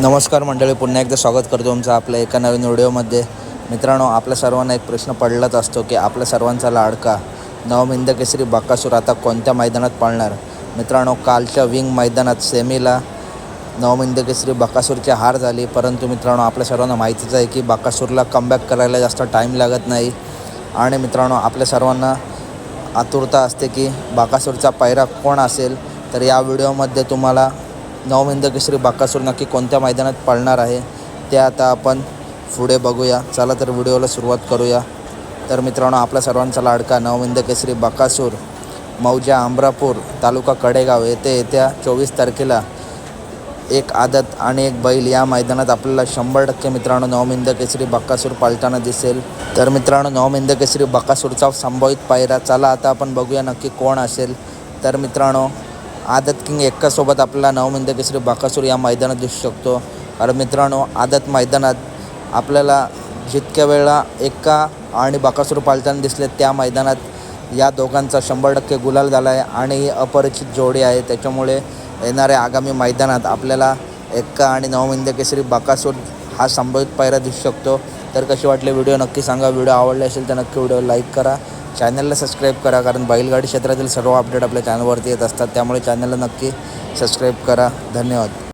नमस्कार मंडळी पुन्हा एकदा स्वागत करतो तुमचं आपल्या एका नवीन व्हिडिओमध्ये. मित्रांनो आपल्या सर्वांना एक प्रश्न पडलाच असतो की आपल्या सर्वांचा लाडका नवमिंद केसरी बाकासूर आता कोणत्या मैदानात पळणार? मित्रांनो कालच्या विंग मैदानात सेमीला नवमिंद केसरी बाकासूरची हार झाली. परंतु मित्रांनो आपल्या सर्वांना माहितीच आहे की बाकासूरला कमबॅक करायला जास्त टाईम लागत नाही. आणि मित्रांनो आपल्या सर्वांना आतुरता असते की बाकासूरचा पायरा कोण असेल? तर या व्हिडिओमध्ये तुम्हाला नवमिंद केसरी बाकासूर नक्की कोणत्या मैदानात पळणार आहे ते आता आपण पुढे बघूया. चला तर व्हिडिओला सुरुवात करूया. तर मित्रांनो आपल्या सर्वांचा लाडका नवमिंद केसरी बाकासूर मौजा आंब्रापूर तालुका कडेगाव येथे येत्या चोवीस तारखेला एक आदत आणि एक बैल या मैदानात आपल्याला शंभर टक्के मित्रांनो नवमिंद केसरी बक्कासूर पालताना दिसेल. तर मित्रांनो नवमिंद केसरी बक्कासूरचा संभावित पायरा चला आता आपण बघूया नक्की कोण असेल. तर मित्रांनो आदत किंग एक्कासोबत आपल्याला नवमिंद केसरी बाकासूर या मैदानात दिसू शकतो. कारण मित्रांनो आदत मैदानात आपल्याला जितक्या वेळा एक्का आणि बाकासूर पालताना दिसले त्या मैदानात या दोघांचा शंभर टक्के गुलाल झाला आहे आणि ही अपरिचित जोडी आहे. त्याच्यामुळे येणाऱ्या आगामी मैदानात आपल्याला एक्का आणि नवमिंद केसरी बाकासूर हा संभावित पायरा दिसू शकतो. तर कशी वाटले व्हिडिओ नक्की सांगा. व्हिडिओ आवडले असेल तर नक्की व्हिडिओ लाईक करा. चॅनलला सबस्क्राईब करा कारण बैलगाडी क्षेत्रातील सर्व अपडेट आपल्या चॅनलवरती येत असतात. त्यामुळे चॅनलला नक्की सबस्क्राईब करा. धन्यवाद.